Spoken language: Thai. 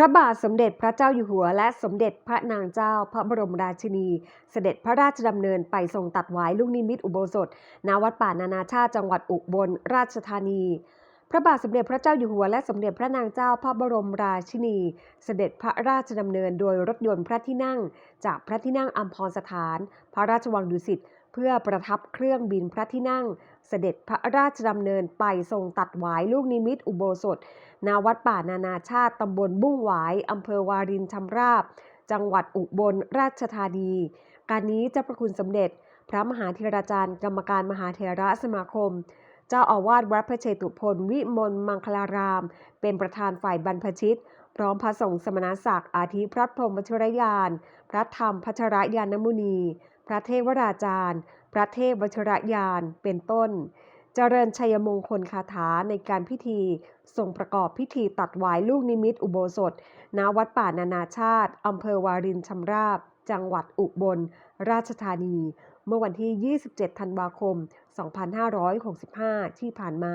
พระบาทสมเด็จพระเจ้าอยู่หัว และสมเด็จพระนางเจ้า พระบรมราชินี เสด็จพระราชดำเนินไปทรงตัดหวายลูกนิมิตอุโบสถณวัดป่านานาชาติจังหวัดอุบลราชธานี พระบาทสมเด็จพระเจ้าอยู่หัว และสมเด็จพระนางเจ้าพระบรมราชินี เสด็จพระราชดำเนินโดยรถยนต์พระที่นั่ง จากพระที่นั่งอัมพรสถาน พระราชวังดุสิต เพื่อประทับเครื่องบินพระที่นั่ง เสด็จพระราชดำเนินไปทรงตัดหวายลูกนิมิตอุโบสถนาวัดป่านานาชาติตำบลบุ้งหวายอำเภอวารินชำราบ จังหวัดอุบลราชธานี การนี้เจ้าประคุณสมเด็จ พระมหาเทราจารย์ กรรมการมหาเทระสมาคม เจ้าอาวาสวัดพระเชตุพนวิมลมังคลาราม เป็นประธานฝ่ายบรรพชิต พร้อมพระสงฆ์สมณศักดิ์อาทิพระพรหมวชรยาน พระธรรมพัชรยานมุนี พระเทวราจารย์ พระเทพวชรยาน เป็นต้น เจริญชัยมงคลคาถาในการพิธีทรงประกอบพิธีตัดวายลูกนิมิตอุโบสถ ณ วัดป่านานาชาติอำเภอวารินชำราบ จังหวัดอุบลราชธานี เมื่อวันที่ 27 ธันวาคม 2565 ที่ผ่านมา